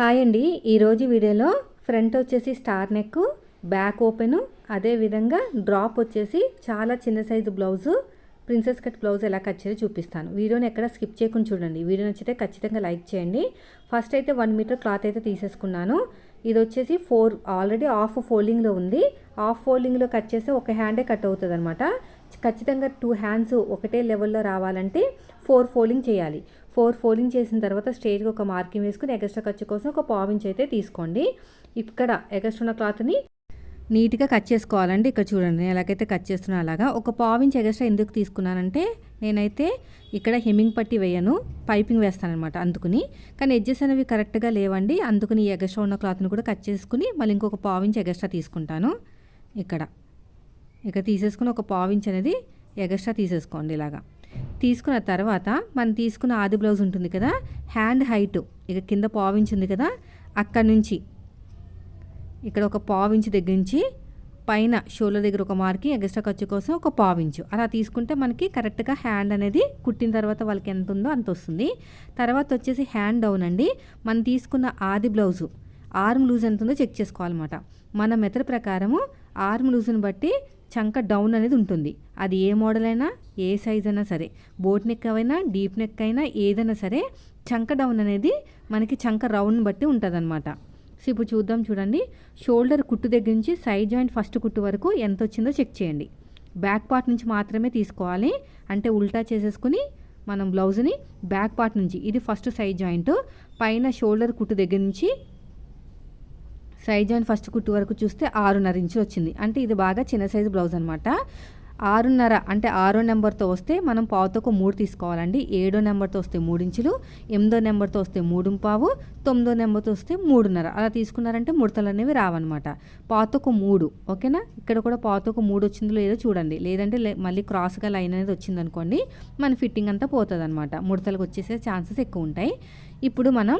Hi అండి. ఈరోజు వీడియోలో ఫ్రంట్ వచ్చేసి స్టార్ నెక్ బ్యాక్ ఓపెను అదేవిధంగా డ్రాప్ వచ్చేసి చాలా చిన్న size blouse princess cut blouse ఎలా కట్ చేయాలో చూపిస్తాను. వీడియోని ఎక్కడ స్కిప్ చేయకుండా చూడండి. వీడియో నచ్చితే ఖచ్చితంగా లైక్ చేయండి. ఫస్ట్ అయితే వన్ మీటర్ క్లాత్ అయితే తీసేసుకున్నాను. ఇది వచ్చేసి ఫోర్ ఆల్రెడీ హాఫ్ ఫోల్డింగ్లో ఉంది. హాఫ్ ఫోల్డింగ్లో కట్ చేస్తే ఒక హ్యాండే కట్ అవుతుంది అనమాట ఖచ్చితంగా టూ హ్యాండ్స్ ఒకటే లెవెల్లో రావాలంటే ఫోర్ ఫోల్డింగ్ చేయాలి. ఫోర్ ఫోల్డింగ్ చేసిన తర్వాత స్ట్రేట్గా ఒక మార్కింగ్ వేసుకుని ఎగస్ట్రా ఖర్చు కోసం ఒక పావించి అయితే తీసుకోండి. ఇక్కడ ఎగస్ట్రా ఉన్న క్లాత్ని నీట్గా కట్ చేసుకోవాలండి. ఇక్కడ చూడండి నేను ఎలాగైతే కట్ చేస్తున్నా అలాగా. ఒక పావించి ఎగస్ట్రా ఎందుకు తీసుకున్నానంటే నేనైతే ఇక్కడ హెమ్మింగ్ పట్టి వేయను పైపింగ్ వేస్తానమాట అందుకుని. కానీ ఎడ్జెస్ అనేవి కరెక్ట్గా లేవండి. అందుకుని ఈ ఎగస్ట్రా ఉన్న క్లాత్ని కూడా కట్ చేసుకుని మళ్ళీ ఇంకొక పావించి ఎగస్ట్రా తీసుకుంటాను. ఇక్కడ. ఇక్కడ తీసేసుకుని ఒక పావించి అనేది ఎగస్ట్రా తీసేసుకోండి ఇలాగా. తీసుకున్న తర్వాత మనం తీసుకున్న ఆది బ్లౌజ్ ఉంటుంది కదా హ్యాండ్ హైట్ ఇక కింద పావించి ఉంది కదా అక్కడ నుంచి ఇక్కడ ఒక పావించి దగ్గర నుంచి పైన షోల్డర్ దగ్గర ఒక మార్కి ఎగస్ట్రా ఖర్చు కోసం ఒక పావించు అలా తీసుకుంటే మనకి కరెక్ట్గా హ్యాండ్ అనేది కుట్టిన తర్వాత వాళ్ళకి ఎంత ఉందో అంత వస్తుంది. తర్వాత వచ్చేసి హ్యాండ్ డౌన్ అండి. మనం తీసుకున్న ఆది బ్లౌజు ఆర్మ్ లూజ్ ఎంత ఉందో చెక్ చేసుకోవాలన్నమాట. మన మెథడ్ ప్రకారము ఆర్మ్ లూజ్ని బట్టి చంక డౌన్ అనేది ఉంటుంది. అది ఏ మోడల్ అయినా ఏ సైజ్ అయినా సరే బోట్ నెక్ అయినా డీప్ నెక్ అయినా ఏదైనా సరే చంక డౌన్ అనేది మనకి చంక రౌండ్ బట్టి ఉంటుంది సో ఇప్పుడు చూద్దాం చూడండి. షోల్డర్ కుట్టు దగ్గర నుంచి సైడ్ జాయింట్ ఫస్ట్ కుట్టు వరకు ఎంత వచ్చిందో చెక్ చేయండి. బ్యాక్ పార్ట్ నుంచి మాత్రమే తీసుకోవాలి. అంటే ఉల్టా చేసేసుకుని మనం బ్లౌజ్ని బ్యాక్ పార్ట్ నుంచి ఇది ఫస్ట్ సైడ్ జాయింట్ పైన షోల్డర్ కుట్టు దగ్గర నుంచి సైజ్ అండ్ ఫస్ట్ కుట్టు వరకు చూస్తే ఆరున్నర ఇంచులు వచ్చింది. అంటే ఇది బాగా చిన్న సైజు బ్లౌజ్ అనమాట ఆరున్నర అంటే ఆరో నెంబర్తో వస్తే మనం పావుతో మూడు తీసుకోవాలండి. ఏడో నెంబర్తో వస్తే మూడు ఇంచులు ఎనిమిదో నెంబర్తో వస్తే మూడు పావు తొమ్మిదో నెంబర్తో వస్తే మూడున్నర. అలా తీసుకున్నారంటే ముడతలు అనేవి రావన్నమాట. పాతకు మూడు ఓకేనా? ఇక్కడ కూడా పాతకు మూడు వచ్చిందో లేదో చూడండి. లేదంటే మళ్ళీ క్రాస్గా లైన్ అనేది వచ్చింది అనుకోండి మన ఫిట్టింగ్ అంతా పోతుంది అనమాట ముడతలకు వచ్చేసే ఛాన్సెస్ ఎక్కువ ఉంటాయి ఇప్పుడు మనం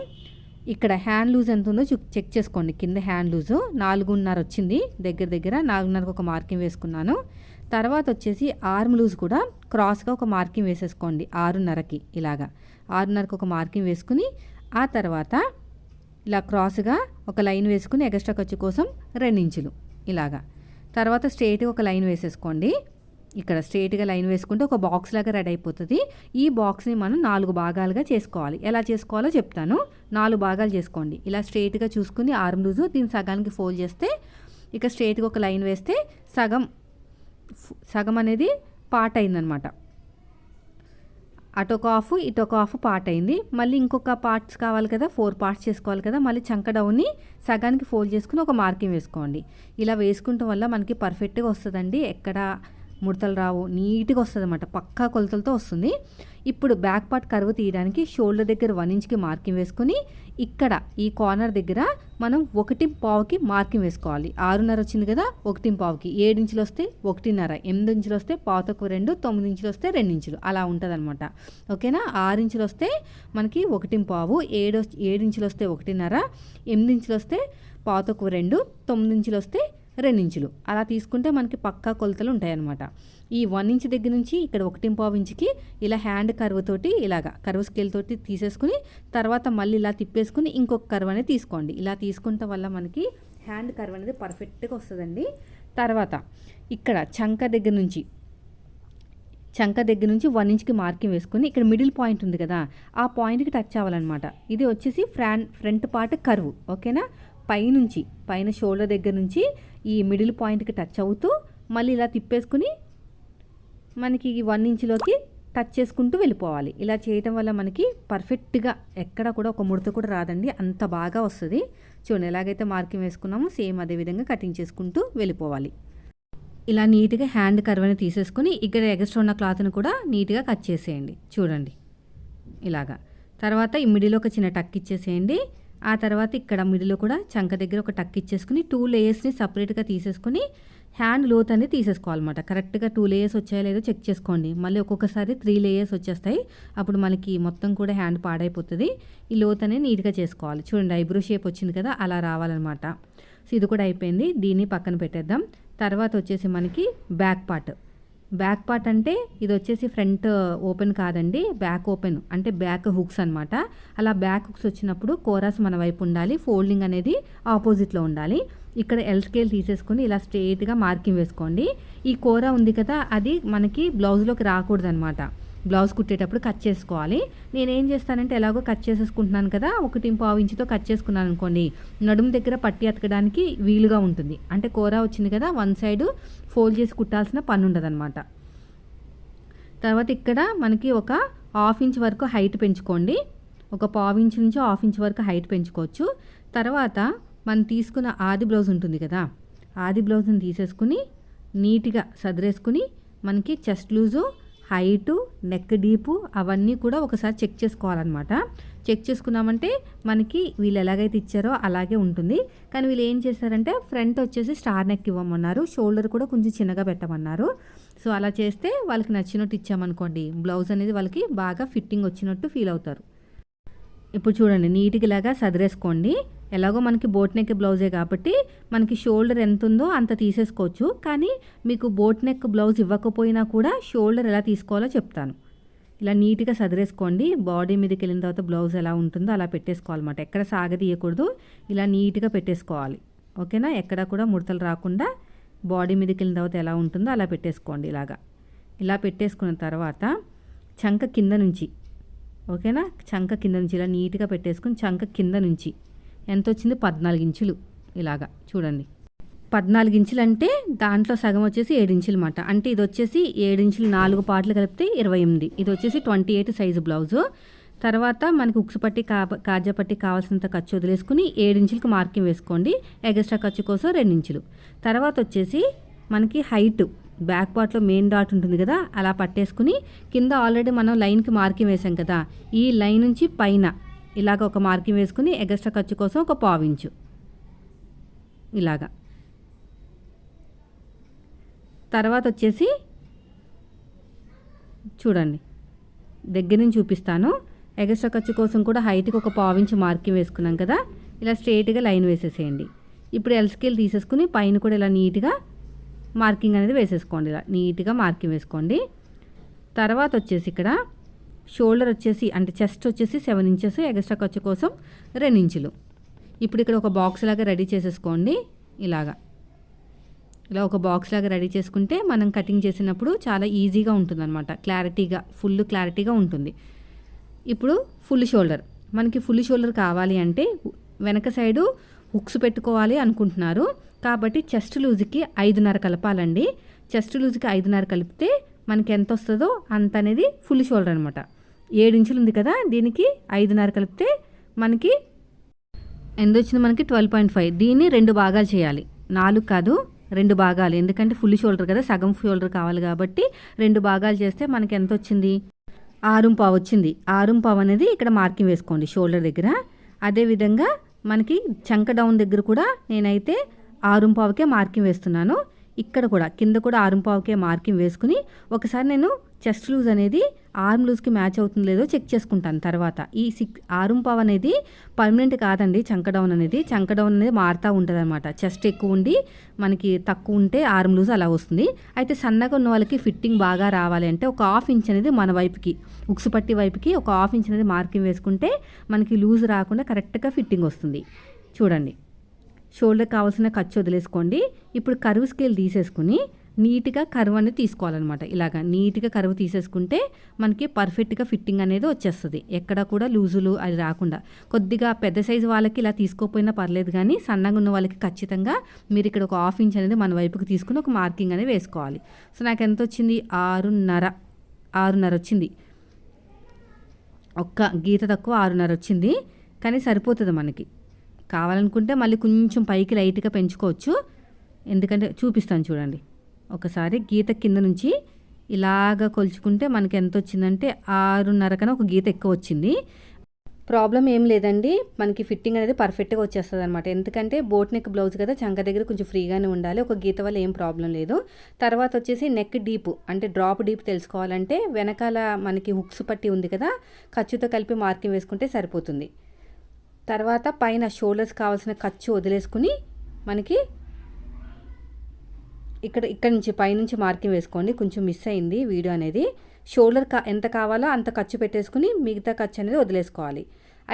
ఇక్కడ హ్యాండ్ లూజ్ ఎంత ఉందో చెక్ చేసుకోండి. కింద హ్యాండ్ లూజు నాలుగున్నర వచ్చింది. దగ్గర దగ్గర నాలుగున్నరకు ఒక మార్కింగ్ వేసుకున్నాను. తర్వాత వచ్చేసి ఆర్మ్ లూజ్ కూడా క్రాస్గా ఒక మార్కింగ్ వేసేసుకోండి. ఆరున్నరకి ఇలాగా. ఆరున్నరకు ఒక మార్కింగ్ వేసుకుని ఆ తర్వాత ఇలా క్రాస్గా ఒక లైన్ వేసుకుని ఎక్స్ట్రా ఖర్చు కోసం రెండించులు ఇలాగా. తర్వాత స్ట్రైట్గా ఒక లైన్ వేసేసుకోండి. ఇక్కడ స్ట్రేట్గా లైన్ వేసుకుంటే ఒక బాక్స్ లాగా రెడీ అయిపోతుంది. ఈ బాక్స్ని మనం నాలుగు భాగాలుగా చేసుకోవాలి. ఎలా చేసుకోవాలో చెప్తాను. నాలుగు భాగాలు చేసుకోండి. ఇలా స్ట్రేట్గా చూసుకుని ఆర్మ్ లూజు దీన్ని సగానికి ఫోల్డ్ చేస్తే ఇక స్ట్రేట్గా ఒక లైన్ వేస్తే సగం సగం అనేది పార్ట్ అయిందనమాట. అటొక ఆఫ్ ఇటొక ఆఫ్ పార్ట్ అయింది. మళ్ళీ ఇంకొక పార్ట్స్ కావాలి కదా ఫోర్ పార్ట్స్ చేసుకోవాలి కదా మళ్ళీ చంక డౌన్ని సగానికి ఫోల్డ్ చేసుకుని ఒక మార్కింగ్ వేసుకోండి. ఇలా వేసుకుంటాం వల్ల మనకి పర్ఫెక్ట్గా వస్తుందండి. ఎక్కడ ముడతలు రావు నీట్గా వస్తుంది అనమాట పక్కా కొలతలతో వస్తుంది. ఇప్పుడు బ్యాక్ పార్ట్ కరువు తీయడానికి షోల్డర్ దగ్గర వన్ ఇంచ్కి మార్కింగ్ వేసుకుని ఇక్కడ ఈ కార్నర్ దగ్గర మనం ఒకటి పావుకి మార్కింగ్ వేసుకోవాలి. ఆరున్నర వచ్చింది కదా ఒకటి పావుకి. ఏడు ఇంచులు వస్తే ఒకటిన్నర ఎనిమిది ఇంచులు వస్తే పావుతకు రెండు తొమ్మిది ఇంచులు వస్తే రెండు ఇంచులు. అలా ఉంటుంది అనమాట ఓకేనా? ఆరు ఇంచులు వస్తే మనకి ఒకటి పావు ఏడు ఏడు ఇంచులు వస్తే ఒకటిన్నర ఎనిమిది ఇంచులు వస్తే పావుతకు రెండు తొమ్మిది ఇంచులు వస్తే ఇంచులు అలా తీసుకుంటే మనకి పక్కా కొలతలు ఉంటాయన్నమాట. ఈ వన్ ఇంచ్ దగ్గర నుంచి ఇక్కడ ఒకటి పావు ఇంచుకి ఇలా హ్యాండ్ కర్వ్ తోటి ఇలాగా కర్వ్ స్కేల్ తోటి తీసేసుకుని తర్వాత మళ్ళీ ఇలా తిప్పేసుకుని ఇంకొక కర్వ్ అనేది తీసుకోండి. ఇలా తీసుకుంటే వల్ల మనకి హ్యాండ్ కర్వ్ అనేది పర్ఫెక్ట్గా వస్తుందండి. తర్వాత ఇక్కడ చంక దగ్గర నుంచి చంక దగ్గర నుంచి వన్ ఇంచ్కి మార్కింగ్ వేసుకుని ఇక్కడ మిడిల్ పాయింట్ ఉంది కదా ఆ పాయింట్కి టచ్ అవ్వాలన్నమాట. ఇది వచ్చేసి ఫ్రాన్ ఫ్రంట్ పార్ట్ కర్వ్ ఓకేనా? పైనుంచి పైన షోల్డర్ దగ్గర నుంచి ఈ మిడిల్ పాయింట్కి టచ్ అవుతూ మళ్ళీ ఇలా తిప్పేసుకుని మనకి వన్ ఇంచులోకి టచ్ చేసుకుంటూ వెళ్ళిపోవాలి. ఇలా చేయటం వల్ల మనకి పర్ఫెక్ట్గా ఎక్కడ కూడా ఒక ముడత కూడా రాదండి. అంత బాగా వస్తుంది. చూడండి ఎలాగైతే మార్కింగ్ వేసుకున్నామో సేమ్ అదే విధంగా కటింగ్ చేసుకుంటూ వెళ్ళిపోవాలి. ఇలా నీట్గా హ్యాండ్ కర్వ్ని తీసేసుకుని ఇక్కడ ఎగస్ట్రా ఉన్న క్లాత్ని కూడా నీట్గా కట్ చేసేయండి. చూడండి ఇలాగా. తర్వాత ఈ మిడిలో ఒక చిన్న టక్ ఇచ్చేసేయండి. ఆ తర్వాత ఇక్కడ మిడిలో కూడా చంక దగ్గర ఒక టక్ ఇచ్చేసుకుని టూ లేయర్స్ని సపరేట్గా తీసేసుకుని హ్యాండ్ లోత్ అనేది తీసేసుకోవాలన్నమాట. కరెక్ట్గా టూ లేయర్స్ వచ్చాయో లేదో చెక్ చేసుకోండి. మళ్ళీ ఒక్కొక్కసారి త్రీ లేయర్స్ వచ్చేస్తాయి. అప్పుడు మనకి మొత్తం కూడా హ్యాండ్ పాడైపోతుంది. ఈ లోత్ అనేది నీట్గా చేసుకోవాలి. చూడండి ఐబ్రో షేప్ వచ్చింది కదా అలా రావాలన్నమాట. సో ఇది కూడా అయిపోయింది. దీన్ని పక్కన పెట్టేద్దాం. తర్వాత వచ్చేసి మనకి బ్యాక్ పార్ట్ బ్యాక్ పార్ట్ అంటే ఇది వచ్చేసి ఫ్రంట్ uh, ఓపెన్ కాదండి. బ్యాక్ ఓపెన్ అంటే బ్యాక్ హుక్స్ అనమాట అలా బ్యాక్ హుక్స్ వచ్చినప్పుడు కోరాస్ మన వైపు ఉండాలి. ఫోల్డింగ్ అనేది ఆపోజిట్లో ఉండాలి. ఇక్కడ ఎల్ స్కేల్ తీసేసుకుని ఇలా స్ట్రేట్గా మార్కింగ్ వేసుకోండి. ఈ కూర ఉంది కదా అది మనకి బ్లౌజ్లోకి రాకూడదు అనమాట బ్లౌజ్ కుట్టేటప్పుడు కట్ చేసుకోవాలి. నేనేం చేస్తానంటే ఎలాగో కట్ చేసేసుకుంటున్నాను కదా ఒకటి పావు ఇంచుతో కట్ చేసుకున్నాను అనుకోండి. నడుము దగ్గర పట్టి అతకడానికి వీలుగా ఉంటుంది. అంటే కూర వచ్చింది కదా వన్ సైడ్ ఫోల్డ్ చేసి కుట్టాల్సిన పని ఉండదన్నమాట. తర్వాత ఇక్కడ మనకి ఒక హాఫ్ ఇంచ్ వరకు హైట్ పెంచుకోండి. ఒక పావు ఇంచ్ నుంచి హాఫ్ ఇంచ్ వరకు హైట్ పెంచుకోవచ్చు. తర్వాత మనం తీసుకున్న ఆది బ్లౌజ్ ఉంటుంది కదా ఆది బ్లౌజ్ని తీసేసుకుని నీట్గా సదిరేసుకుని మనకి chest loose height neck deep అవన్నీ కూడా ఒకసారి చెక్ చేసుకోవాలన్నమాట. చెక్ చేసుకున్నామంటే మనకి వీళ్ళు ఎలాగైతే ఇచ్చారో అలాగే ఉంటుంది. కానీ వీళ్ళు ఏం చేశారంటే ఫ్రంట్ వచ్చేసి స్టార్ నెక్ ఇవ్వమన్నారు. షోల్డర్ కూడా కొంచెం చిన్నగా పెట్టమన్నారు. సో అలా చేస్తే వాళ్ళకి నచ్చినట్టు ఇచ్చామనుకోండి బ్లౌజ్ అనేది వాళ్ళకి బాగా ఫిట్టింగ్ వచ్చినట్టు ఫీల్ అవుతారు. ఇప్పుడు చూడండి నీట్గా ఇలాగా సదిరేసుకోండి. ఎలాగో మనకి బోట్ నెక్ బ్లౌజే కాబట్టి మనకి షోల్డర్ ఎంత ఉందో అంత తీసేసుకోవచ్చు. కానీ మీకు బోట్ నెక్ బ్లౌజ్ ఇవ్వకపోయినా కూడా షోల్డర్ ఎలా తీసుకోవాలో చెప్తాను. ఇలా నీట్గా సదిరేసుకోండి. బాడీ మీదకి వెళ్ళిన తర్వాత బ్లౌజ్ ఎలా ఉంటుందో అలా పెట్టేసుకోవాలన్నమాట. ఎక్కడ సాగదీయకూడదు. ఇలా నీట్గా పెట్టేసుకోవాలి. ఓకేనా? ఎక్కడ కూడా ముడతలు రాకుండా బాడీ మీదకి వెళ్ళిన తర్వాత ఎలా ఉంటుందో అలా పెట్టేసుకోండి ఇలాగా. ఇలా పెట్టేసుకున్న తర్వాత చంక కింద నుంచి ఓకేనా? చంక కింద నుంచి ఇలా నీట్గా పెట్టేసుకుని చంక కింద నుంచి. ఎంత వచ్చింది పద్నాలుగు ఇంచులు ఇలాగా. చూడండి. పద్నాలుగు ఇంచులు అంటే దాంట్లో సగం వచ్చేసి ఇంచులు అనమాట అంటే ఇది వచ్చేసి ఇంచులు నాలుగు పాటలు కలిపితే ఇరవై ఎనిమిది. ఇది వచ్చేసి ట్వంటీ ఎయిట్ సైజు బ్లౌజు. తర్వాత మనకి ఉక్సు పట్టి కా కాజా పట్టి కావాల్సినంత ఖర్చు వదిలేసుకుని ఏడించులకు మార్కింగ్ వేసుకోండి. ఎగస్ట్రా ఖర్చు కోసం ఇంచులు. తర్వాత వచ్చేసి మనకి హైట్. బ్యాక్ పార్ట్లో మెయిన్ డాట్ ఉంటుంది కదా అలా పట్టేసుకుని కింద ఆల్రెడీ మనం లైన్కి మార్కింగ్ వేసాం కదా ఈ లైన్ నుంచి పైన ఇలాగ ఒక మార్కింగ్ వేసుకుని ఎగస్ట్రా ఖర్చు కోసం ఒక పావించు ఇలాగా. తర్వాత వచ్చేసి చూడండి దగ్గర నుంచి చూపిస్తాను. ఎగస్ట్రా ఖర్చు కోసం కూడా హైట్కి ఒక పావించి మార్కింగ్ వేసుకున్నాం కదా ఇలా స్ట్రైట్గా లైన్ వేసేసేయండి. ఇప్పుడు ఎల్ స్కేల్ తీసేసుకుని పైన కూడా ఇలా నీట్గా మార్కింగ్ అనేది వేసేసుకోండి ఇలా. నీట్గా మార్కింగ్ వేసుకోండి. తర్వాత వచ్చేసి ఇక్కడ షోల్డర్ వచ్చేసి అంటే చెస్ట్ వచ్చేసి సెవెన్ ఇంచెస్ ఎక్స్ట్రా ఖర్చు కోసం రెండు ఇంచులు. ఇప్పుడు ఇక్కడ ఒక బాక్స్ లాగా రెడీ చేసేసుకోండి. ఇలాగా. ఇలా ఒక బాక్స్ లాగా రెడీ చేసుకుంటే మనం కటింగ్ చేసినప్పుడు చాలా ఈజీగా ఉంటుందన్నమాట. క్లారిటీగా ఫుల్ క్లారిటీగా ఉంటుంది. ఇప్పుడు ఫుల్ షోల్డర్. మనకి ఫుల్ షోల్డర్ కావాలి అంటే వెనక సైడు హుక్స్ పెట్టుకోవాలి అనుకుంటున్నారు. కాబట్టి చెస్ట్ లూజ్కి ఐదున్నర కలపాలండి. చెస్ట్ లూజ్కి ఐదున్నర కలిపితే మనకి ఎంత వస్తుందో అంత అనేది ఫుల్ షోల్డర్ అనమాట ఏడించులు ఇంచులు ఉంది కదా దీనికి ఐదున్నర కలిపితే మనకి ఎంత వచ్చింది మనకి? Twelve point five. దీన్ని రెండు భాగాలు చేయాలి. నాలుగు కాదు రెండు భాగాలు. ఎందుకంటే ఫుల్ షోల్డర్ కదా సగం షోల్డర్ కావాలి కాబట్టి రెండు భాగాలు చేస్తే మనకి ఎంత వచ్చింది? ఆరుం పావు వచ్చింది. ఆరుం పావు అనేది ఇక్కడ మార్కింగ్ వేసుకోండి షోల్డర్ దగ్గర. అదేవిధంగా మనకి చంక డౌన్ దగ్గర కూడా నేనైతే ఆరుంపావుకే మార్కింగ్ వేస్తున్నాను. ఇక్కడ కూడా కింద కూడా ఆరుంపావుకే మార్కింగ్ వేసుకుని ఒకసారి నేను చెస్ట్ లూజ్ అనేది ఆర్మ్ లూజ్కి మ్యాచ్ అవుతుంది లేదో చెక్ చేసుకుంటాను తర్వాత. ఈ సిక్ ఆరుంపావు అనేది పర్మనెంట్ కాదండి చంక డౌన్ అనేది. చంక డౌన్ అనేది మారుతూ ఉంటుంది అనమాట చెస్ట్ ఎక్కువ ఉండి మనకి తక్కువ ఉంటే ఆర్మ్ లూజ్ అలా వస్తుంది. అయితే సన్నగా ఉన్న వాళ్ళకి ఫిట్టింగ్ బాగా రావాలి అంటే ఒక హాఫ్ ఇంచ్ అనేది మన వైపుకి ఉక్సు పట్టి వైపుకి ఒక హాఫ్ ఇంచ్ అనేది మార్కింగ్ వేసుకుంటే మనకి లూజ్ రాకుండా కరెక్ట్గా ఫిట్టింగ్ వస్తుంది. చూడండి. షోల్డర్ కావాల్సిన ఖర్చు వదిలేసుకోండి. ఇప్పుడు కరువు స్కేల్ తీసేసుకుని నీట్గా కరువు అనేది తీసుకోవాలన్నమాట. ఇలాగా నీట్గా కరువు తీసేసుకుంటే మనకి పర్ఫెక్ట్గా ఫిట్టింగ్ అనేది వచ్చేస్తుంది. ఎక్కడ కూడా లూజులు అది రాకుండా. కొద్దిగా పెద్ద సైజు వాళ్ళకి ఇలా తీసుకోకపోయినా పర్లేదు కానీ సన్నగా ఉన్న వాళ్ళకి ఖచ్చితంగా మీరు ఇక్కడ ఒక హాఫ్ ఇంచ్ అనేది మన వైపుకి తీసుకుని ఒక మార్కింగ్ అనేది వేసుకోవాలి. సో నాకు ఎంత వచ్చింది? ఆరున్నర. ఆరున్నర వచ్చింది. ఒక్క గీత తక్కువ ఆరున్నర వచ్చింది. కానీ సరిపోతుంది మనకి. కావాలనుకుంటే మళ్ళీ కొంచెం పైకి లైట్గా పెంచుకోవచ్చు. ఎందుకంటే చూపిస్తాను చూడండి. ఒకసారి గీత కింద నుంచి ఇలాగ కొలుచుకుంటే మనకి ఎంత వచ్చిందంటే ఆరున్నర కన్నా ఒక గీత ఎక్కువ వచ్చింది. ప్రాబ్లం ఏం లేదండి. మనకి ఫిట్టింగ్ అనేది పర్ఫెక్ట్గా వచ్చేస్తుంది అనమాట ఎందుకంటే బోట్ నెక్ బ్లౌజ్ కదా చంక దగ్గర కొంచెం ఫ్రీగానే ఉండాలి. ఒక గీత వల్ల ఏం ప్రాబ్లం లేదు. తర్వాత వచ్చేసి నెక్ డీప్ అంటే డ్రాప్ డీప్ తెలుసుకోవాలంటే వెనకాల మనకి హుక్స్ పట్టి ఉంది కదా ఖర్చుతో కలిపి మార్కింగ్ వేసుకుంటే సరిపోతుంది. తర్వాత పైన షోల్డర్స్ కావాల్సిన ఖర్చు వదిలేసుకుని మనకి ఇక్కడ ఇక్కడ నుంచి పైనుంచి మార్కింగ్ వేసుకోండి. కొంచెం మిస్ అయింది వీడియో అనేది. షోల్డర్ కా ఎంత కావాలో అంత ఖర్చు పెట్టేసుకుని మిగతా ఖర్చు అనేది వదిలేసుకోవాలి.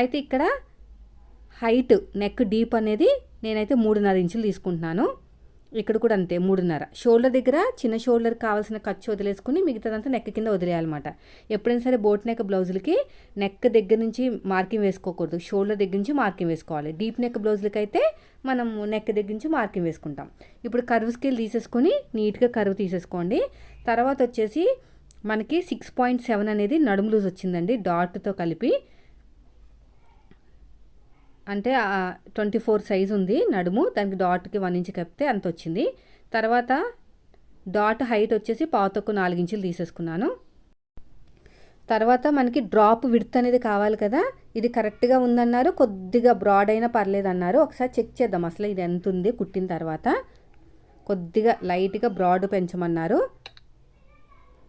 అయితే ఇక్కడ హైట్ నెక్ డీప్ అనేది నేనైతే మూడున్నర ఇంచులు తీసుకుంటున్నాను. ఇక్కడ కూడా అంతే మూడున్నర. షోల్డర్ దగ్గర చిన్న షోల్డర్ కావాల్సిన ఖర్చు వదిలేసుకుని మిగతాదంతా నెక్ కింద వదిలేయాలన్నమాట. ఎప్పుడైనా సరే బోట్ నెక్ బ్లౌజులకి నెక్ దగ్గర నుంచి మార్కింగ్ వేసుకోకూడదు. షోల్డర్ దగ్గర నుంచి మార్కింగ్ వేసుకోవాలి. డీప్ నెక్ బ్లౌజులకి అయితే మనం నెక్ దగ్గర నుంచి మార్కింగ్ వేసుకుంటాం. ఇప్పుడు కర్వ్ స్కేల్ తీసేసుకొని నీట్గా కర్వ్ తీసేసుకోండి. తర్వాత వచ్చేసి మనకి సిక్స్ పాయింట్ సెవెన్ అనేది నడుము లూజ్ వచ్చిందండి డాట్తో కలిపి. అంటే ట్వంటీ ఫోర్ సైజ్ ఉంది నడుము. దానికి డాట్కి వన్ ఇంచ్ కప్పితే అంత వచ్చింది తర్వాత డాట్ హైట్ వచ్చేసి పాతకు నాలుగించులు తీసేసుకున్నాను. తర్వాత మనకి డ్రాప్ విడ్త్ అనేది కావాలి కదా. ఇది కరెక్ట్గా ఉందన్నారు. కొద్దిగా బ్రాడ్ అయినా పర్లేదు అన్నారు ఒకసారి చెక్ చేద్దాం అసలు ఇది ఎంత ఉంది కుట్టిన తర్వాత. కొద్దిగా లైట్గా బ్రాడ్ పెంచమన్నారు.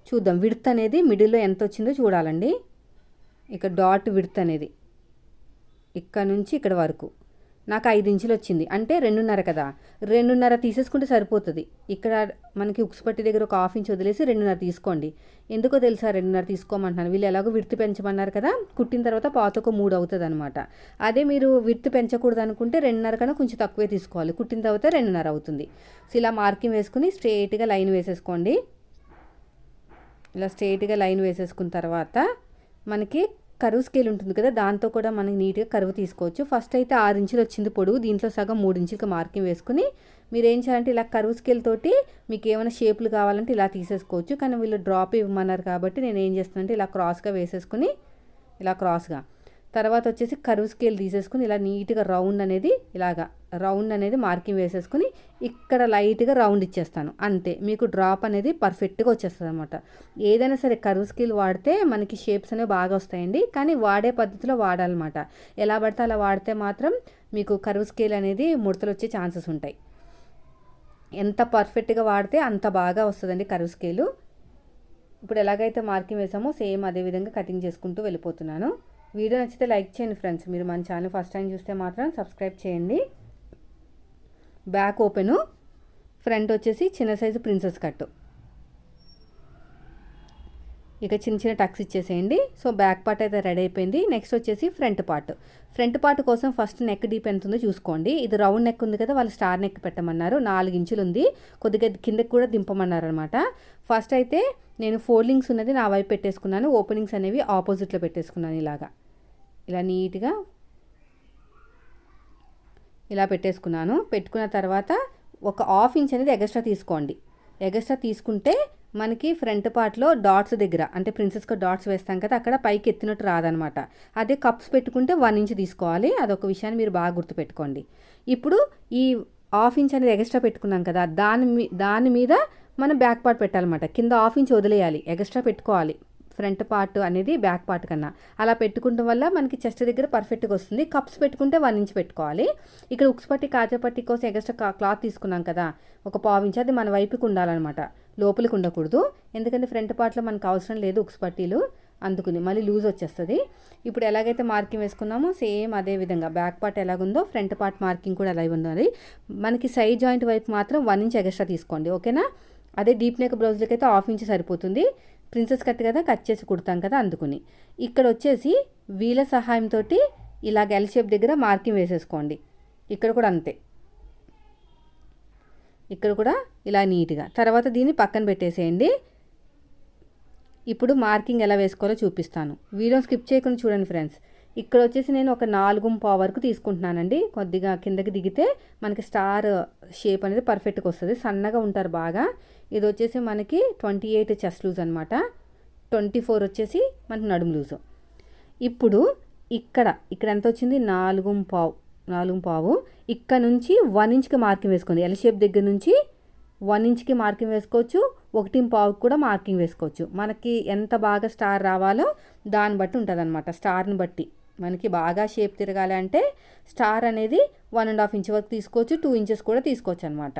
చూద్దాం. విడ్త్ అనేది మిడిల్లో ఎంత వచ్చిందో చూడాలండి. ఇక డాట్ విడ్త్ అనేది. ఇక్కడ నుంచి ఇక్కడ వరకు. నాకు ఐదు ఇంచులు వచ్చింది అంటే రెండున్నర కదా. రెండున్నర తీసేసుకుంటే సరిపోతుంది. ఇక్కడ మనకి ఉక్స్ పట్టి దగ్గర ఒక హాఫ్ ఇంచ్ వదిలేసి రెండున్నర తీసుకోండి. ఎందుకో తెలుసా రెండున్నర తీసుకోమంటున్నాను వీళ్ళు ఎలాగో విడత పెంచమన్నారు కదా. కుట్టిన తర్వాత పాతకు మూడు అవుతుంది అనమాట అదే మీరు విడత పెంచకూడదు అనుకుంటే రెండున్నర కన్నా కొంచెం తక్కువే తీసుకోవాలి. కుట్టిన తర్వాత రెండున్నర అవుతుంది. సో ఇలా మార్కింగ్ వేసుకుని స్ట్రేట్గా లైన్ వేసేసుకోండి. ఇలా స్ట్రేట్గా లైన్ వేసేసుకున్న తర్వాత మనకి కరువు స్కేల్ ఉంటుంది కదా దాంతో కూడా మనకి నీట్గా కరువు తీసుకోవచ్చు. ఫస్ట్ అయితే ఆరు ఇంచులు వచ్చింది పొడుగు దీంట్లో సగం మూడు ఇంచులకి మార్కింగ్ వేసుకుని మీరు ఏం చేయాలంటే ఇలా కరువు స్కేల్ తోటి మీకు ఏమైనా షేపులు కావాలంటే ఇలా తీసేసుకోవచ్చు. కానీ వీళ్ళు డ్రాప్ ఇవ్వమన్నారు కాబట్టి నేను ఏం చేస్తానంటే ఇలా క్రాస్గా వేసేసుకుని ఇలా క్రాస్గా తర్వాత వచ్చేసి కరువు స్కేల్ తీసేసుకుని ఇలా నీట్గా రౌండ్ అనేది ఇలాగా రౌండ్ అనేది మార్కింగ్ వేసేసుకుని ఇక్కడ లైట్గా రౌండ్ ఇచ్చేస్తాను. అంతే. మీకు డ్రాప్ అనేది పర్ఫెక్ట్గా వచ్చేస్తుంది అనమాట ఏదైనా సరే కరువు స్కేల్ వాడితే మనకి షేప్స్ అనేవి బాగా వస్తాయండి. కానీ వాడే పద్ధతిలో వాడాలన్నమాట. ఎలా పడితే అలా వాడితే మాత్రం మీకు కరువు స్కేల్ అనేది ముడతలు వచ్చే ఛాన్సెస్ ఉంటాయి. ఎంత పర్ఫెక్ట్గా వాడితే అంత బాగా వస్తుందండి కరువు స్కేలు ఇప్పుడు ఎలాగైతే మార్కింగ్ వేసామో సేమ్ అదే విధంగా కటింగ్ చేసుకుంటూ వెళ్ళిపోతున్నాను. వీడియో నచ్చితే లైక్ చేయండి ఫ్రెండ్స్. మీరు మన ఛానల్ ఫస్ట్ టైం చూస్తే మాత్రం సబ్స్క్రైబ్ చేయండి. బ్యాక్ ఓపెను ఫ్రంట్ వచ్చేసి చిన్న సైజు ప్రిన్సెస్ కట్. ఇక చిన్న చిన్న టక్స్ ఇచ్చేసేయండి. సో బ్యాక్ పార్ట్ అయితే రెడీ అయిపోయింది. నెక్స్ట్ వచ్చేసి ఫ్రంట్ పార్ట్. ఫ్రంట్ పార్ట్ కోసం ఫస్ట్ నెక్ డీప్ ఎంత ఉందో చూసుకోండి. ఇది రౌండ్ నెక్ ఉంది కదా వాళ్ళు స్టార్ నెక్ పెట్టమన్నారు. నాలుగు ఇంచులు ఉంది. కొద్దిగా కిందకి కూడా దింపమన్నారు అనమాట ఫస్ట్ అయితే నేను ఫోల్డింగ్స్ ఉన్నది నా వైపు పెట్టేసుకున్నాను. ఓపెనింగ్స్ అనేవి ఆపోజిట్లో పెట్టేసుకున్నాను ఇలాగా. ఇలా నీట్గా ఇలా పెట్టేసుకున్నాను. పెట్టుకున్న తర్వాత ఒక హాఫ్ ఇంచ్ అనేది ఎగస్ట్రా తీసుకోండి. ఎగస్ట్రా తీసుకుంటే మనకి ఫ్రంట్ పార్ట్లో డాట్స్ దగ్గర అంటే ప్రిన్సెస్కి డాట్స్ వేస్తాం కదా అక్కడ పైకి ఎత్తినట్టు రాదనమాట. అదే కప్స్ పెట్టుకుంటే వన్ ఇంచ్ తీసుకోవాలి. అదొక విషయాన్ని మీరు బాగా గుర్తుపెట్టుకోండి. ఇప్పుడు ఈ హాఫ్ ఇంచ్ అనేది ఎగస్ట్రా పెట్టుకున్నాం కదా దాని మీ దాని మీద మనం బ్యాక్ పార్ట్ పెట్టాలన్నమాట. కింద హాఫ్ ఇంచ్ వదిలేయాలి. ఎగస్ట్రా పెట్టుకోవాలి. ఫ్రంట్ పార్ట్ అనేది బ్యాక్ పార్ట్ కన్నా. అలా పెట్టుకుంటాం వల్ల మనకి చెస్ట్ దగ్గర పర్ఫెక్ట్గా వస్తుంది. కప్స్ పెట్టుకుంటే వన్ ఇంచ్ పెట్టుకోవాలి. ఇక్కడ ఉక్స్ పట్టి కాజా పట్టి కోసం ఎగస్ట్రా క్లాత్ తీసుకున్నాం కదా. ఒక పావు ఇంచ్ అది మన వైపుకి ఉండాలన్నమాట. లోపలికి ఉండకూడదు. ఎందుకంటే ఫ్రంట్ పార్ట్లో మనకు అవసరం లేదు ఉక్స్ పట్టీలు అందుకుని మళ్ళీ లూజ్ వచ్చేస్తుంది. ఇప్పుడు ఎలాగైతే మార్కింగ్ వేసుకున్నామో సేమ్ అదే విధంగా బ్యాక్ పార్ట్ ఎలాగుందో ఫ్రంట్ పార్ట్ మార్కింగ్ కూడా అలాగే ఉండాలి. మనకి సైడ్ జాయింట్ వైపు మాత్రం వన్ ఇంచ్ ఎగస్ట్రా తీసుకోండి. ఓకేనా? అదే డీప్ నెక్ బ్లౌజ్లకి అయితే హాఫ్ ఇంచ్ సరిపోతుంది. ప్రిన్సెస్ కట్ కదా కట్ చేసి కుడతాం కదా అందుకుని. ఇక్కడ వచ్చేసి వీల సహాయంతో ఇలాగ ఎల్ షేప్ దగ్గర మార్కింగ్ వేసేసుకోండి. ఇక్కడ కూడా అంతే. ఇక్కడ కూడా ఇలా నీట్గా. తర్వాత దీన్ని పక్కన పెట్టేసేయండి. ఇప్పుడు మార్కింగ్ ఎలా వేసుకోవాలో చూపిస్తాను. వీడియో స్కిప్ చేయకుండా చూడండి ఫ్రెండ్స్. ఇక్కడ వచ్చేసి నేను ఒక నాలుగు పావు వరకు తీసుకుంటున్నానండి. కొద్దిగా కిందకి దిగితే మనకి స్టార్ షేప్ అనేది పర్ఫెక్ట్గా వస్తుంది. సన్నగా ఉంటారు బాగా. ఇది వచ్చేసి మనకి ట్వంటీ ఎయిట్ చెస్ట్ లూజ్ అనమాట ట్వంటీ ఫోర్ వచ్చేసి మనకి నడుము లూజు. ఇప్పుడు ఇక్కడ ఇక్కడ ఎంత వచ్చింది నాలుగు పావు నాలుగు పావు. ఇక్కడ నుంచి వన్ ఇంచ్కి మార్కింగ్ వేసుకోండి. ఎల్ షేప్ దగ్గర నుంచి వన్ ఇంచ్కి మార్కింగ్ వేసుకోవచ్చు. ఒకటి పావుకి కూడా మార్కింగ్ వేసుకోవచ్చు. మనకి ఎంత బాగా స్టార్ రావాలో దాన్ని బట్టి ఉంటుంది అనమాట స్టార్ని బట్టి మనకి బాగా షేప్ తిరగాలి అంటే స్టార్ అనేది వన్ అండ్ హాఫ్ ఇంచ్ వరకు తీసుకోవచ్చు. టూ ఇంచెస్ కూడా తీసుకోవచ్చు అనమాట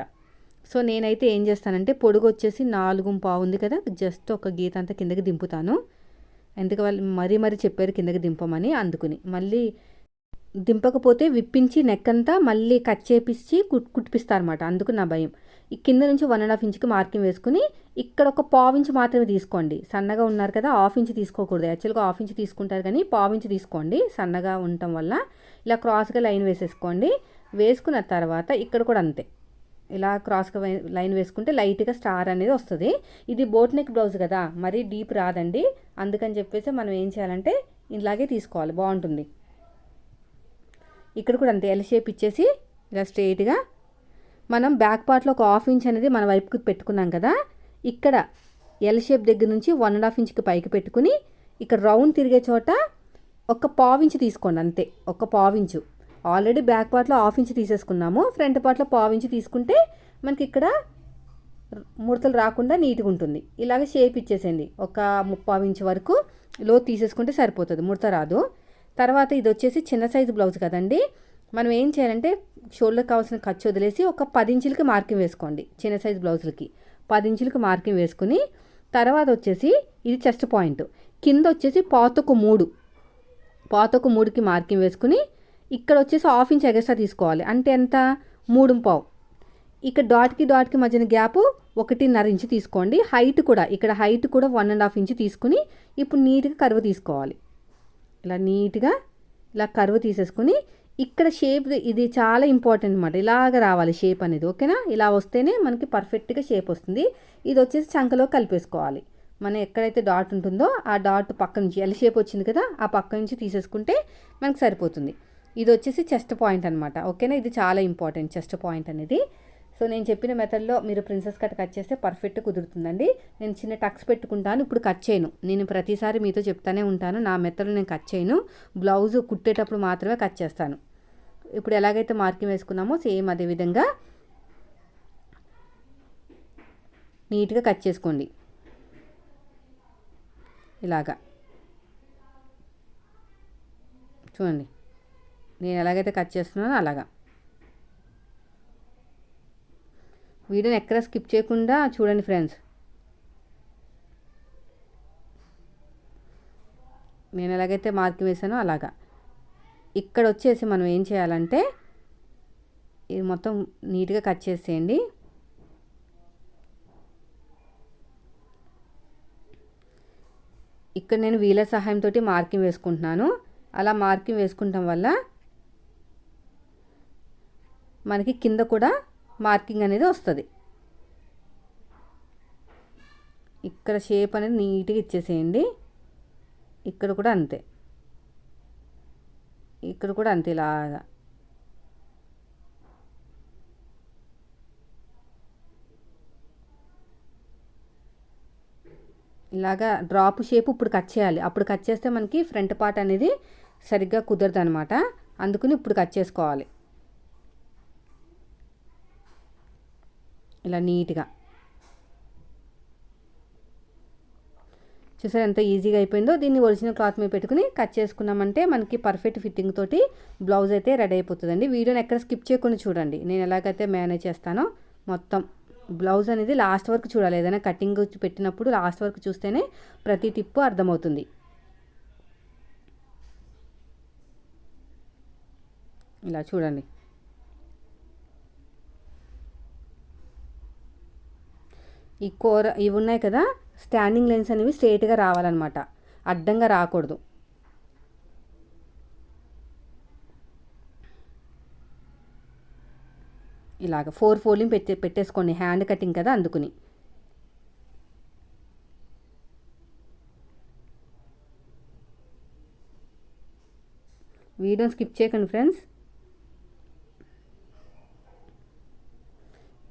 సో నేనైతే ఏం చేస్తానంటే పొడుగు వచ్చేసి నాలుగు పావు ఉంది కదా జస్ట్ ఒక గీత అంతా కిందకి దింపుతాను. ఎందుకు వాళ్ళు మరీ మరీ చెప్పారు కిందకి దింపమని అందుకుని. మళ్ళీ దింపకపోతే విప్పించి నెక్ అంతా మళ్ళీ కట్ చేపించి కుట్ కుట్టిపిస్తారు అనమాట అందుకు నా భయం. ఈ కింద నుంచి వన్ అండ్ హాఫ్ ఇంచ్కి మార్కింగ్ వేసుకుని ఇక్కడ ఒక పావు ఇంచ్ మాత్రమే తీసుకోండి. సన్నగా ఉన్నారు కదా హాఫ్ ఇంచ్ తీసుకోకూడదు. యాక్చువల్గా హాఫ్ ఇంచ్ తీసుకుంటారు కానీ పావు ఇంచ్ తీసుకోండి. సన్నగా ఉండటం వల్ల ఇలా క్రాస్గా లైన్ వేసేసుకోండి. వేసుకున్న తర్వాత ఇక్కడ కూడా అంతే. ఇలా క్రాస్గా లైన్ వేసుకుంటే లైట్గా స్టార్ అనేది వస్తుంది. ఇది బోట్ నెక్ బ్లౌజ్ కదా మరీ డీప్ రాదండి. అందుకని చెప్పేసి మనం ఏం చేయాలంటే ఇలాగే తీసుకోవాలి బాగుంటుంది. ఇక్కడ కూడా అంతే ఎల్ షేప్ ఇచ్చేసి ఇలా స్ట్రైట్గా మనం బ్యాక్ పార్ట్లో ఒక హాఫ్ ఇంచ్ అనేది మన వైపుకి పెట్టుకున్నాం కదా ఇక్కడ ఎల్ షేప్ దగ్గర నుంచి వన్ అండ్ హాఫ్ ఇంచ్కి పైకి పెట్టుకుని ఇక్కడ రౌండ్ తిరిగే చోట ఒక పావించు తీసుకోండి అంతే ఒక పావించు ఆల్రెడీ బ్యాక్ పార్ట్లో హాఫ్ ఇంచ్ తీసేసుకున్నాము ఫ్రంట్ పార్ట్లో పావించి తీసుకుంటే మనకి ఇక్కడ ముడతలు రాకుండా నీట్గా ఉంటుంది. ఇలాగ షేప్ ఇచ్చేసేయండి. ఒక ముప్పావు ఇంచ్ వరకు లో తీసేసుకుంటే సరిపోతుంది. ముడత రాదు. తర్వాత ఇది వచ్చేసి చిన్న సైజు బ్లౌజ్ కదండి. మనం ఏం చేయాలంటే షోల్డర్కి కావాల్సిన ఖర్చు వదిలేసి ఒక పది ఇంచులకి మార్కింగ్ వేసుకోండి. చిన్న సైజు బ్లౌజులకి పది ఇంచులకి మార్కింగ్ వేసుకుని తర్వాత వచ్చేసి ఇది చెస్ట్ పాయింట్. కింద వచ్చేసి పాతకు మూడు. పాతకు మూడుకి మార్కింగ్ వేసుకుని ఇక్కడ వచ్చేసి హాఫ్ ఇంచ్ ఎగస్ట్రా తీసుకోవాలి. అంటే ఎంత? మూడు పావు. ఇక్కడ డాట్కి డాట్కి మధ్యన గ్యాప్ ఒకటిన్నర ఇంచు తీసుకోండి. హైట్ కూడా ఇక్కడ హైట్ కూడా వన్ అండ్ హాఫ్ ఇంచు తీసుకుని ఇప్పుడు నీట్గా కరువు తీసుకోవాలి. ఇలా నీట్గా ఇలా కరువు తీసేసుకుని ఇక్కడ షేప్ ఇది చాలా ఇంపార్టెంట్ అనమాట ఇలాగ రావాలి షేప్ అనేది ఓకేనా? ఇలా వస్తేనే మనకి పర్ఫెక్ట్గా షేప్ వస్తుంది. ఇది వచ్చేసి చంకలో కలిపేసుకోవాలి. మనం ఎక్కడైతే డాట్ ఉంటుందో ఆ డాట్ పక్క నుంచి ఎల్ షేప్ వచ్చింది కదా ఆ పక్క నుంచి తీసేసుకుంటే మనకు సరిపోతుంది. ఇది వచ్చేసి చెస్ట్ పాయింట్ అనమాట ఓకేనా? ఇది చాలా ఇంపార్టెంట్ చెస్ట్ పాయింట్ అనేది. సో నేను చెప్పిన మెథడ్లో మీరు ప్రిన్సెస్ కట్ కట్ చేస్తే పర్ఫెక్ట్ కుదురుతుందండి. నేను చిన్న టక్స్ పెట్టుకుంటాను. ఇప్పుడు కట్ చేయను. నేను ప్రతిసారి మీతో చెప్తానే ఉంటాను. నా మెథడ్లో నేను కట్ చేయను. బ్లౌజ్ కుట్టేటప్పుడు మాత్రమే కట్ చేస్తాను. ఇప్పుడు ఎలాగైతే మార్కింగ్ వేసుకున్నామో సేమ్ అదే విధంగా నీట్గా కట్ చేసుకోండి. ఇలాగా. చూడండి. నేను ఎలాగైతే కట్ చేస్తున్నానో అలాగా. వీడియోని ఎక్కడ స్కిప్ చేయకుండా చూడండి ఫ్రెండ్స్. నేను ఎలాగైతే మార్కింగ్ వేసానో అలాగా. ఇక్కడ వచ్చేసి మనం ఏం చేయాలంటే ఇది మొత్తం నీట్గా కట్ చేసేయండి. ఇక్కడ నేను వీల సహాయంతో మార్కింగ్ వేసుకుంటున్నాను. అలా మార్కింగ్ వేసుకుంటాం వల్ల మనకి కింద కూడా మార్కింగ్ అనేది వస్తుంది. ఇక్కడ షేప్ అనేది నీట్గా ఇచ్చేసేయండి. ఇక్కడ కూడా అంతే. ఇక్కడ కూడా అంతే ఇలాగా. ఇలాగా డ్రాప్ షేప్ ఇప్పుడు కట్ చేయాలి. అప్పుడు కట్ చేస్తే మనకి ఫ్రంట్ పార్ట్ అనేది సరిగ్గా కుదరదు అనమాట అందుకని ఇప్పుడు కట్ చేసుకోవాలి. ఇలా నీట్గా. చూసారు ఎంత ఈజీగా అయిపోయిందో? దీన్ని ఒరిజినల్ క్లాత్ మీద పెట్టుకుని కట్ చేసుకున్నామంటే మనకి పర్ఫెక్ట్ ఫిట్టింగ్ తోటి బ్లౌజ్ అయితే రెడీ అయిపోతుందండి. వీడియోని ఎక్కడ స్కిప్ చేయకుండా చూడండి. నేను ఎలాగైతే మేనేజ్ చేస్తానో మొత్తం. బ్లౌజ్ అనేది లాస్ట్ వరకు చూడాలి. ఏదైనా కటింగ్ పెట్టినప్పుడు లాస్ట్ వరకు చూస్తేనే ప్రతి టిప్పు అర్థమవుతుంది. ఇలా చూడండి. ఈ కూర ఇవి ఉన్నాయి కదా స్టాండింగ్ లైన్స్ అనేవి స్ట్రేట్గా రావాలన్నమాట. అడ్డంగా రాకూడదు. ఇలాగ ఫోర్ ఫోల్డింగ్ పెట్టే పెట్టేసుకోండి. హ్యాండ్ కటింగ్ కదా అందుకుని. వీడియో స్కిప్ చేయకండి ఫ్రెండ్స్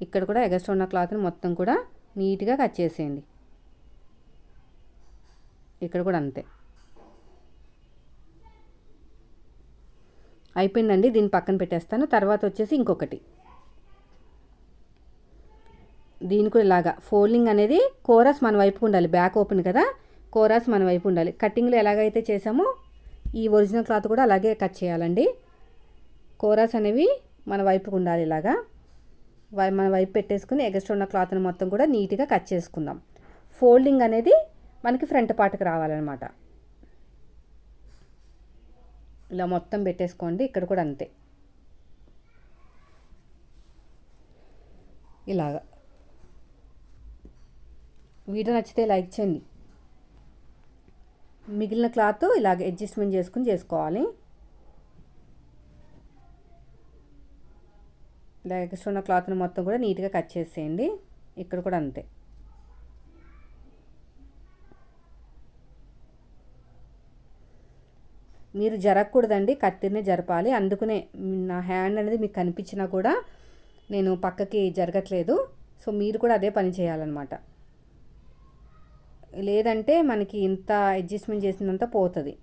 ఇక్కడ కూడా ఎగస్ట్రా ఉన్న క్లాత్ని మొత్తం కూడా నీట్గా కట్ చేసేయండి. ఇక్కడ కూడా అంతే. అయిపోయిందండి దీన్ని పక్కన పెట్టేస్తాను. తర్వాత వచ్చేసి ఇంకొకటి. దీని కూడా ఇలాగా ఫోల్డింగ్ అనేది కోరస్ మన వైపు ఉండాలి. బ్యాక్ ఓపెన్ కదా కోరాస్ మన వైపు ఉండాలి. కటింగ్లో ఎలాగైతే చేసామో ఈ ఒరిజినల్ క్లాత్ కూడా అలాగే కట్ చేయాలండి. కోరాస్ అనేవి మన వైపుకు ఉండాలి ఇలాగా. మన వైపు పెట్టేసుకుని ఎగస్ట్రా ఉన్న క్లాత్ని మొత్తం కూడా నీట్గా కట్ చేసుకుందాం. ఫోల్డింగ్ అనేది మనకి ఫ్రంట్ పార్ట్కి రావాలన్నమాట. ఇలా మొత్తం పెట్టేసుకోండి ఇక్కడ కూడా అంతే. ఇలాగా. వీడియో నచ్చితే లైక్ చేయండి. మిగిలిన క్లాత్ ఇలాగ అడ్జస్ట్మెంట్ చేసుకుని చేసుకోవాలి. ఇలా ఎక్స్ట్రా ఉన్న క్లాత్ని మొత్తం కూడా నీట్గా కట్ చేసేయండి. ఇక్కడ కూడా అంతే. మీరు జరగకూడదండి కత్తిరిని జరపాలి. అందుకనే నా హ్యాండ్ అనేది మీకు కనిపించినా కూడా నేను పక్కకి జరగట్లేదు. సో మీరు కూడా అదే పని చేయాలన్నమాట. లేదంటే మనకి ఇంత అడ్జస్ట్మెంట్ చేసినంత పోతుంది.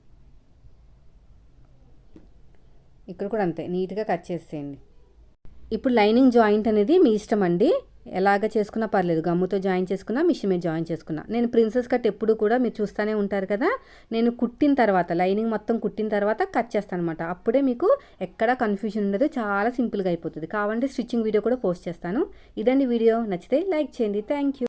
ఇక్కడ కూడా అంతే. నీట్గా కట్ చేసేయండి. ఇప్పుడు లైనింగ్ జాయింట్ అనేది మీ ఇష్టం అండి. ఎలాగ చేసుకున్నా పర్లేదు. గమ్ముతో జాయిన్ చేసుకున్నా మిషన్ మీద జాయిన్ చేసుకున్నా. నేను ప్రిన్సెస్ కట్ ఎప్పుడు కూడా మీరు చూస్తూనే ఉంటారు కదా. నేను కుట్టిన తర్వాత లైనింగ్ మొత్తం కుట్టిన తర్వాత కట్ చేస్తాను అనమాట అప్పుడే మీకు ఎక్కడ కన్ఫ్యూజన్ ఉండదు. చాలా సింపుల్గా అయిపోతుంది. కావాలంటే స్టిచ్చింగ్ వీడియో కూడా పోస్ట్ చేస్తాను. ఇదండి వీడియో. నచ్చితే లైక్ చేయండి. Thank you.